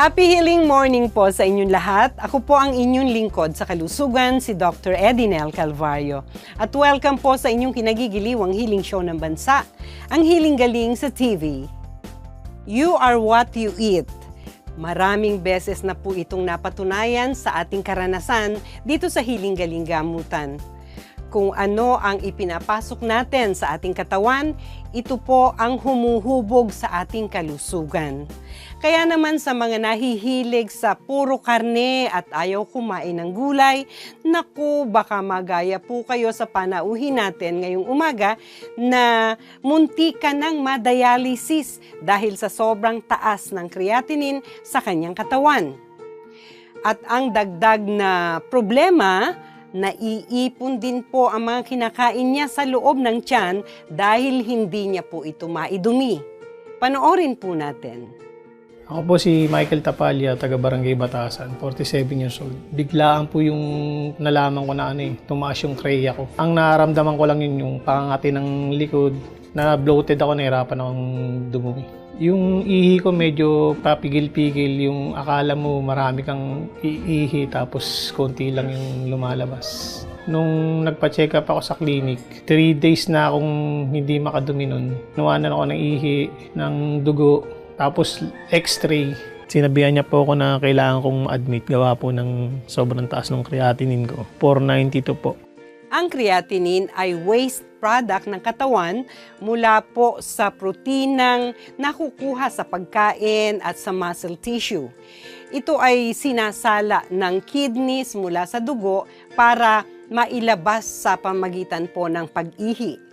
Happy healing morning po sa inyong lahat. Ako po ang inyong lingkod sa kalusugan, si Dr. Edinel Calvario. At welcome po sa inyong kinagigiliwang healing show ng bansa, ang Healing Galing sa TV. You are what you eat. Maraming beses na po itong napatunayan sa ating karanasan dito sa Healing Galing Gamutan kung ano ang ipinapasok natin sa ating katawan, ito po ang humuhubog sa ating kalusugan. Kaya naman sa mga nahihilig sa puro karne at ayaw kumain ng gulay, naku, baka magaya po kayo sa panauhin natin ngayong umaga na munti ka ng madialysis dahil sa sobrang taas ng creatinine sa kanyang katawan. At ang dagdag na problema, naiipon din po ang mga kinakain niya sa loob ng tiyan dahil hindi niya po ito maidumi. Panoorin po natin. Ako po si Michael Tapalya, taga Barangay Batasan, 47 years old. Biglaan po yung nalaman ko na ano eh, tumaas yung kreya ko. Ang nararamdaman ko lang yun yung pangangati ng likod, na bloated ako, nahirapan akong dumumi. Yung ihi ko medyo papigil-pigil, yung akala mo marami kang iihi tapos konti lang yung lumalabas. Nung nagpa-check up ako sa clinic, 3 days na akong hindi makadumi nun. Nawanan ako ng ihi, ng dugo, tapos x-ray. Sinabihan niya po ako na kailangan kong admit gawa po ng sobrang taas ng creatinine ko. 492 po. Ang creatinine ay waste product ng katawan mula po sa proteinang nakukuha sa pagkain at sa muscle tissue. Ito ay sinasala ng kidneys mula sa dugo para mailabas sa pamagitan po ng pag-ihi.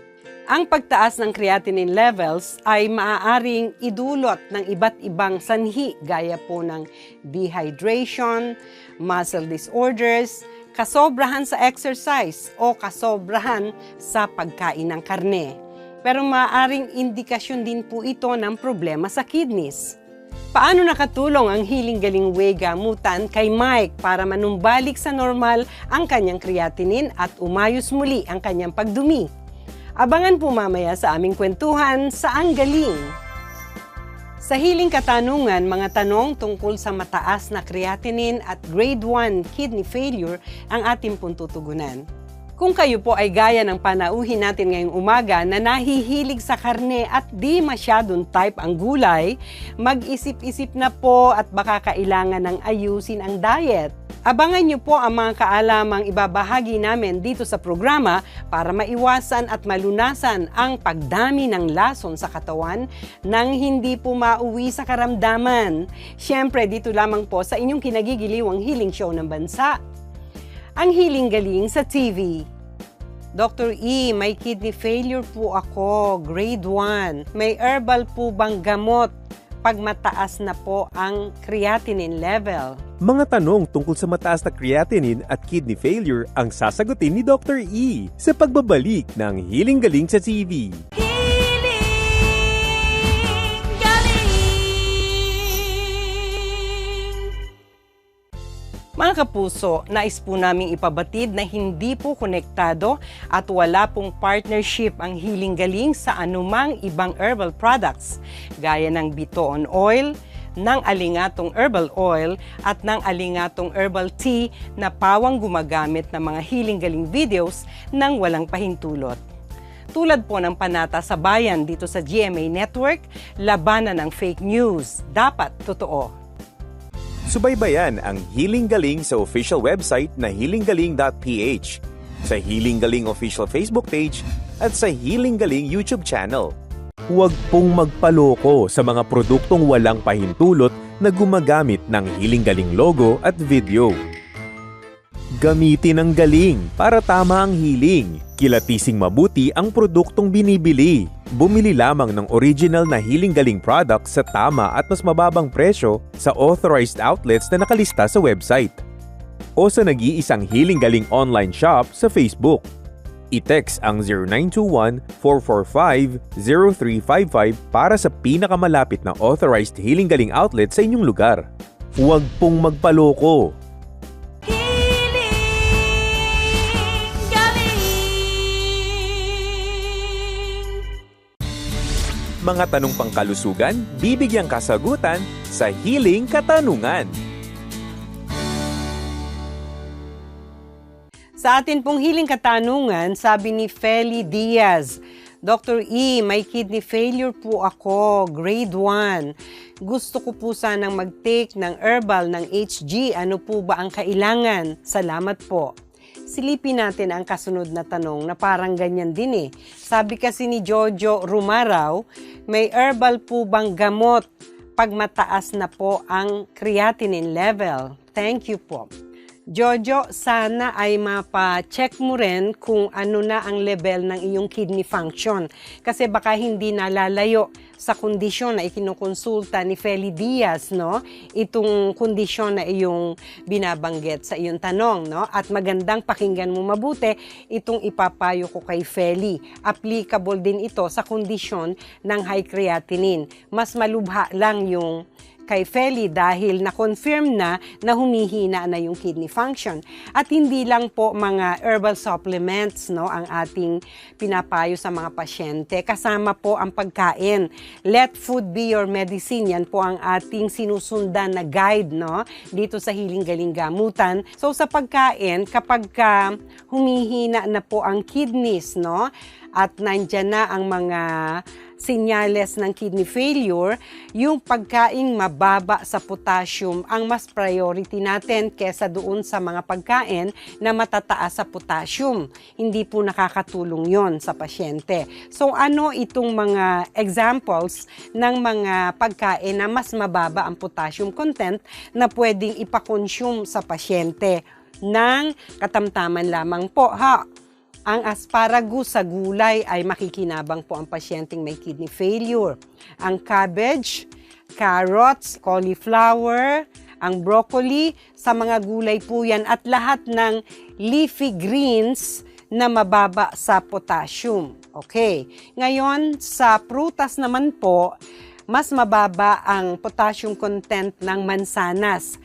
Ang pagtaas ng creatinine levels ay maaaring idulot ng iba't ibang sanhi gaya po ng dehydration, muscle disorders, kasobrahan sa exercise o kasobrahan sa pagkain ng karne. Pero maaaring indikasyon din po ito ng problema sa kidneys. Paano nakatulong ang Healing Galing Way gamutan kay Mike para manumbalik sa normal ang kanyang creatinine at umayos muli ang kanyang pagdumi? Abangan po mamaya sa aming kwentuhan sa Ang Galing. Sa hiling katanungan, mga tanong tungkol sa mataas na creatinine at grade 1 kidney failure ang ating pong tutugunan. Kung kayo po ay gaya ng panauhin natin ngayong umaga na nahihilig sa karne at di masyadong type ang gulay, mag-isip-isip na po at baka kailangan ng ayusin ang diet. Abangan niyo po ang mga kaalamang ibabahagi namin dito sa programa para maiwasan at malunasan ang pagdami ng lason sa katawan nang hindi po mauwi sa karamdaman. Siyempre, dito lamang po sa inyong kinagigiliwang healing show ng bansa. Ang Healing Galing sa TV. Dr. E, may kidney failure po ako, grade 1. May herbal po bang gamot pag mataas na po ang creatinine level? Mga tanong tungkol sa mataas na creatinine at kidney failure ang sasagutin ni Dr. E sa pagbabalik ng Healing Galing sa TV. Mga kapuso, nais po naming ipabatid na hindi po konektado at wala pong partnership ang Healing Galing sa anumang ibang herbal products gaya ng Bitoon Oil, ng alingatong herbal oil at ng alingatong herbal tea na pawang gumagamit ng mga Healing Galing videos nang walang pahintulot. Tulad po ng panata sa bayan dito sa GMA Network, labanan ng fake news. Dapat totoo. Subaybayan ang Healing Galing sa official website na healinggaling.ph, sa Healing Galing official Facebook page at sa Healing Galing YouTube channel. Huwag pong magpaloko sa mga produktong walang pahintulot na gumagamit ng Healing Galing logo at video. Gamitin ang galing para tama ang healing. Kilatising mabuti ang produktong binibili. Bumili lamang ng original na Healing Galing products sa tama at mas mababang presyo sa authorized outlets na nakalista sa website. O sa nag-iisang Healing Galing online shop sa Facebook. I-text ang 0921-445-0355 para sa pinakamalapit na authorized Healing Galing outlet sa inyong lugar. Huwag pong magpaloko. Mga tanong pangkalusugan, bibigyang kasagutan sa Healing Katanungan. Sa atin pong hiling katanungan, sabi ni Feli Diaz, Dr. E, may kidney failure po ako, grade 1. Gusto ko po sanang mag-take ng herbal ng HG. Ano po ba ang kailangan? Salamat po. Silipin natin ang kasunod na tanong na parang ganyan din eh. Sabi kasi ni Jojo Rumaraw, may herbal po bang gamot pag mataas na po ang creatinine level? Thank you po. Jojo, sana ay mapa-check mo rin kung ano na ang level ng iyong kidney function. Kasi baka hindi nalalayo sa kondisyon na ikinukonsulta ni Feli Diaz, no? Itong kondisyon na iyong binabanggit sa iyong tanong, no? At magandang pakinggan mo mabuti itong ipapayo ko kay Feli. Applicable din ito sa kondisyon ng high creatinine. Mas malubha lang yung kay Feli dahil na-confirm na na humihina na yung kidney function. At hindi lang po mga herbal supplements no ang ating pinapayo sa mga pasyente. Kasama po ang pagkain. Let food be your medicine. Yan po ang ating sinusundan na guide no dito sa Hiling Galing Gamutan. So sa pagkain, kapag ka humihina na po ang kidneys no at nandyan na ang mga sinyales ng kidney failure, yung pagkain mababa sa potassium ang mas priority natin kesa doon sa mga pagkain na matataas sa potassium. Hindi po nakakatulong yon sa pasyente. So ano itong mga examples ng mga pagkain na mas mababa ang potassium content na pwedeng ipakonsume sa pasyente ng katamtaman lamang po ha ang asparagus sa gulay ay makikinabang po ang pasyenteng may kidney failure. Ang cabbage, carrots, cauliflower, ang broccoli, sa mga gulay po yan at lahat ng leafy greens na mababa sa potassium. Okay. Ngayon, sa prutas naman po, mas mababa ang potassium content ng mansanas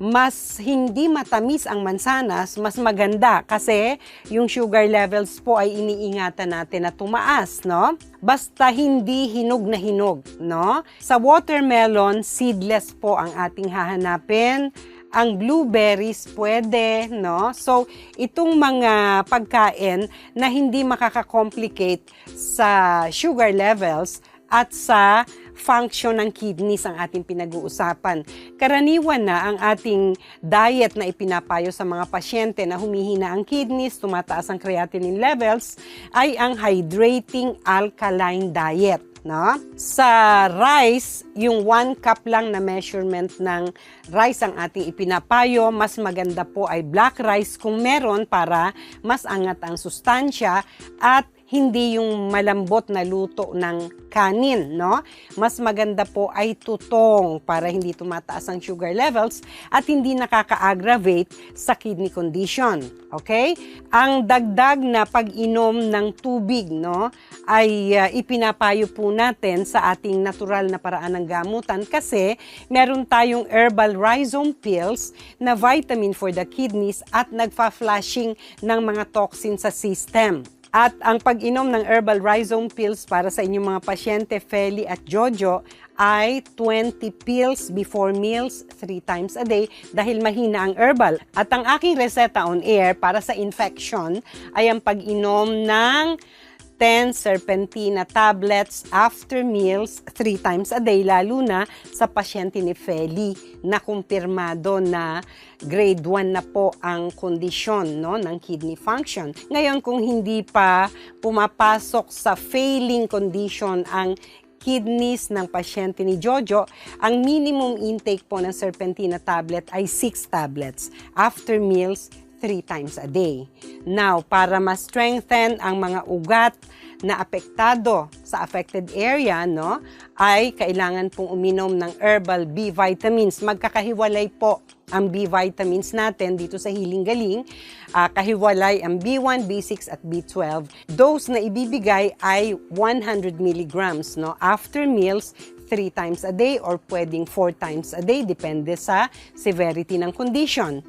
mas hindi matamis ang mansanas, mas maganda kasi yung sugar levels po ay iniingatan natin na tumaas, no? Basta hindi hinog na hinog, no? Sa watermelon, seedless po ang ating hahanapin ang blueberries pwede, no? So, itong mga pagkain na hindi makaka-complicate sa sugar levels at sa function ng kidneys ang ating pinag-uusapan. Karaniwan na ang ating diet na ipinapayo sa mga pasyente na humihina ang kidneys, tumataas ang creatinine levels, ay ang hydrating alkaline diet. No? Sa rice, yung 1 cup lang na measurement ng rice ang ating ipinapayo, mas maganda po ay black rice kung meron para mas angat ang sustansya at hindi yung malambot na luto ng kanin, no? Mas maganda po ay tutong para hindi tumataas ang sugar levels at hindi nakaka-aggravate sa kidney condition. Okay? Ang dagdag na pag-inom ng tubig, no, ay uh, ipinapayo po natin sa ating natural na paraan ng gamutan kasi meron tayong herbal rhizome pills na vitamin for the kidneys at nagfa-flushing ng mga toxin sa system. At ang pag-inom ng herbal rhizome pills para sa inyong mga pasyente, Feli at Jojo, ay 20 pills before meals 3 times a day dahil mahina ang herbal. At ang aking reseta on air para sa infection ay ang pag-inom ng 10 serpentina tablets after meals 3 times a day, lalo na sa pasyente ni Feli na kumpirmado na grade 1 na po ang kondisyon no, ng kidney function. Ngayon, kung hindi pa pumapasok sa failing condition ang kidneys ng pasyente ni Jojo, ang minimum intake po ng serpentina tablet ay 6 tablets after meals three times a day. Now, para ma-strengthen ang mga ugat na apektado sa affected area, no, ay kailangan pong uminom ng herbal B vitamins. Magkakahiwalay po ang B vitamins natin dito sa Healing Galing. Uh, kahiwalay ang B1, B6 at B12. Dose na ibibigay ay 100 milligrams. No? After meals, three times a day or pwedeng four times a day, depende sa severity ng condition.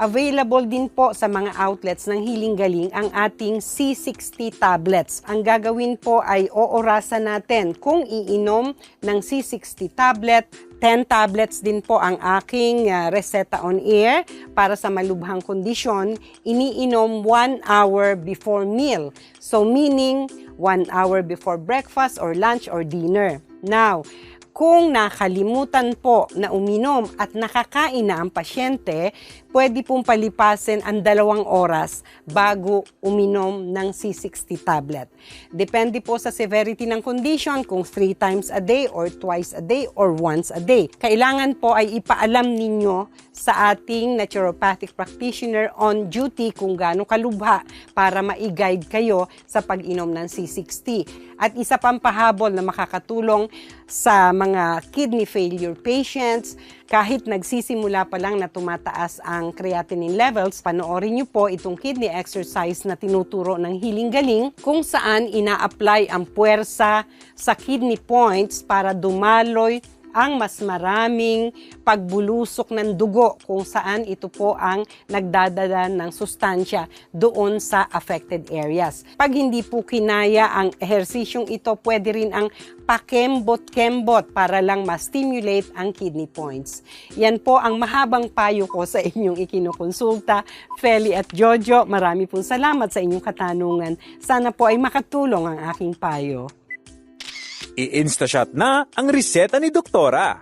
Available din po sa mga outlets ng Healing Galing ang ating C60 tablets. Ang gagawin po ay oorasan natin kung iinom ng C60 tablet 10 tablets din po ang aking uh, reseta on air para sa malubhang kondisyon. Iniinom 1 hour before meal. So meaning 1 hour before breakfast or lunch or dinner. Now, kung nakalimutan po na uminom at nakakain na ang pasyente, pwede pong palipasin ang dalawang oras bago uminom ng C60 tablet. Depende po sa severity ng condition kung 3 times a day or twice a day or once a day. Kailangan po ay ipaalam ninyo sa ating naturopathic practitioner on duty kung gaano kalubha para ma-guide kayo sa pag-inom ng C60. At isa pang pahabol na makakatulong sa mga kidney failure patients, kahit nagsisimula pa lang na tumataas ang creatinine levels, panoorin niyo po itong kidney exercise na tinuturo ng Healing Galing kung saan ina-apply ang puwersa sa kidney points para dumaloy ang mas maraming pagbulusok ng dugo kung saan ito po ang nagdadala ng sustansya doon sa affected areas. Pag hindi po kinaya ang ehersisyong ito, pwede rin ang pakembot-kembot para lang ma-stimulate ang kidney points. Yan po ang mahabang payo ko sa inyong ikinukonsulta. Feli at Jojo, marami pong salamat sa inyong katanungan. Sana po ay makatulong ang aking payo. I-instashot na ang reseta ni Doktora.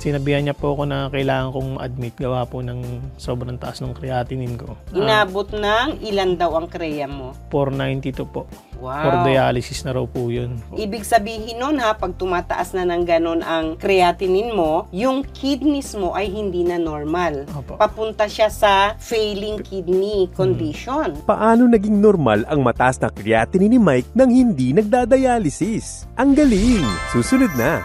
Sinabihan niya po ako na kailangan kong admit gawa po ng sobrang taas ng creatinine ko. Inabot ng ilan daw ang kreya mo? 492 po. Wow. For dialysis na raw po yun. Ibig sabihin nun ha, pag tumataas na ng ganon ang creatinine mo, yung kidneys mo ay hindi na normal. Opo. Papunta siya sa failing kidney condition. Paano naging normal ang mataas na creatinine ni Mike nang hindi nagdadialysis? Ang galing! Susunod na!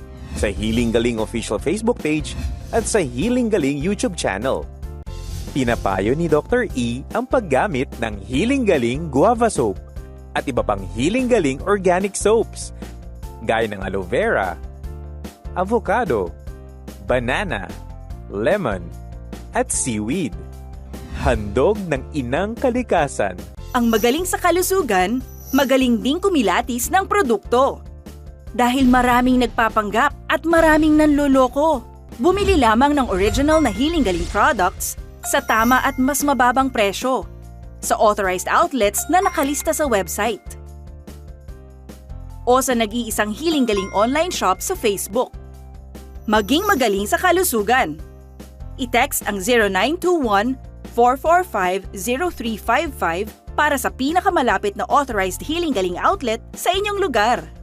sa Healing Galing official Facebook page at sa Healing Galing YouTube channel. Pinapayo ni Dr. E ang paggamit ng Healing Galing Guava Soap at iba pang Healing Galing Organic Soaps gaya ng aloe vera, avocado, banana, lemon, at seaweed. Handog ng inang kalikasan. Ang magaling sa kalusugan, magaling ding kumilatis ng produkto. Dahil maraming nagpapanggap at maraming nanloloko. Bumili lamang ng original na Healing Galing products sa tama at mas mababang presyo sa authorized outlets na nakalista sa website. O sa nag-iisang Healing Galing online shop sa Facebook. Maging magaling sa kalusugan. I-text ang 0921 445-0355 para sa pinakamalapit na authorized Healing Galing outlet sa inyong lugar.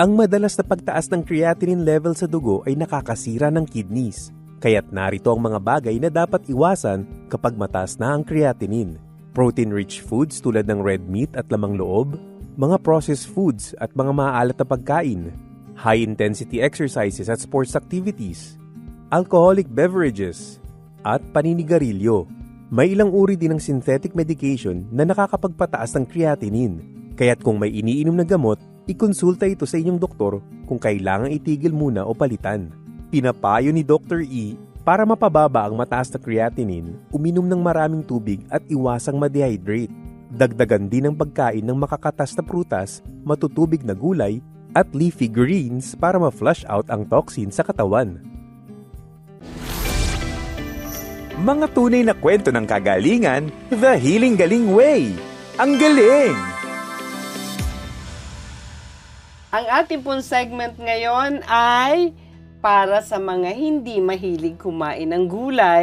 Ang madalas na pagtaas ng creatinine level sa dugo ay nakakasira ng kidneys. Kaya't narito ang mga bagay na dapat iwasan kapag mataas na ang creatinine. Protein-rich foods tulad ng red meat at lamang loob, mga processed foods at mga maaalat na pagkain, high-intensity exercises at sports activities, alcoholic beverages, at paninigarilyo. May ilang uri din ng synthetic medication na nakakapagpataas ng creatinine. Kaya't kung may iniinom na gamot, ikonsulta ito sa inyong doktor kung kailangang itigil muna o palitan. Pinapayo ni Dr. E para mapababa ang mataas na creatinine, uminom ng maraming tubig at iwasang ma-dehydrate. Dagdagan din ang pagkain ng makakatas na prutas, matutubig na gulay, at leafy greens para ma-flush out ang toxin sa katawan. Mga tunay na kwento ng kagalingan, The Healing Galing Way. Ang galing! Ang ating pong segment ngayon ay para sa mga hindi mahilig kumain ng gulay.